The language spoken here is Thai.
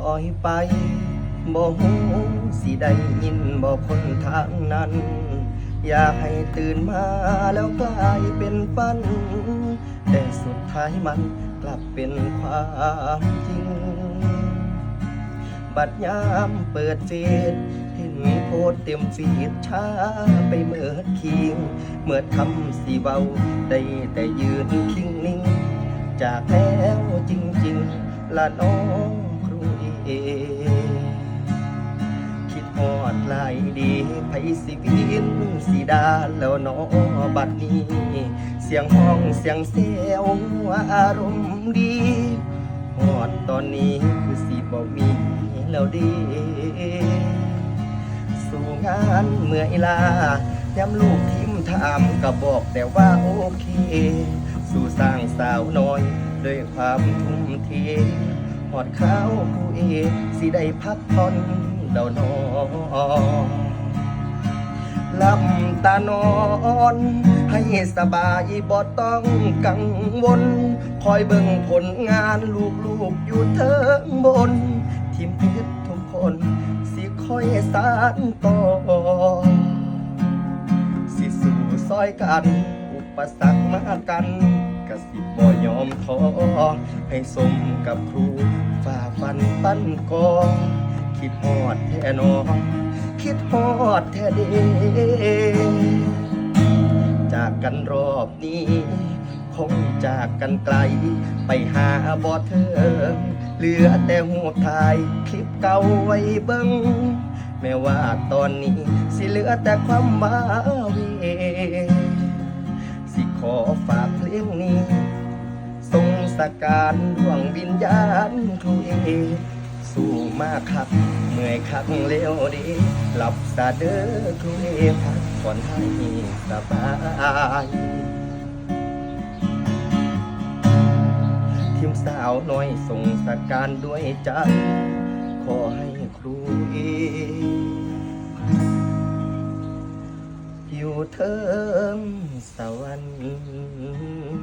ลอยไปบ่หูสิได้ยินบ่คนทางนั้น อยากให้ตื่นมาแล้วกลายเป็นฝัน แต่สุดท้ายมันกลับเป็นความจริง บัดยามเปิดเฟซเห็นโพสเต็มฟีดช้าไปเมื่อคิงเมื่อทำสีเบาได้แต่ยืนคิงนิ่ง จากแล้วจริง ๆละน้อง คิดฮอดหลายดีไผสิวินสีดาแล้วนอบัดนี้ เสียงห้องเสียงเซวอารมณ์ดีฮอดตอนนี้คือสิบ่มีแล้วดีสู่งานเมื่อยลาย้ำลูกทิมถามก็บอกแต่ว่าโอเค สู่สร้างสาวน้อย ด้วยความทุ่มเท หอดข้าวผู้เอกสิได้พักผ่อนเดานอลำตานอน ให้สบายบ่ต้องกังวล คอยเบิ่งผลงานลูกๆอยู่เทิงบน ทีมพชรทุกคน สิคอยสานต่อ สิสู่ซอยกัน อุปสรรคมากันกสิบ่ยอมท้อให้สมกับครู ฝ่าฟันปั้นกองคิดฮอดแท้หนอคิดฮอดแท้เดจากกันรอบนี้คงจากกันไกล ไปหาบ่เทิงเหลือแต่หูปถ่ายคลิปเก่าไว้เบิ่งแม้ว่าตอนนี้สิเหลือแต่ความมาเวสิขอฝากเพลงนี้ สการดวงวิญญาณครูเอ สู่มาคักเมื่อยคักเลี้ยวดีหลับซาเด้อครูเอพักผ่อนให้สบายทีมสาวน้อยส่งสการด้วยใจขอให้ครูเออยู่เทิมสวรรค์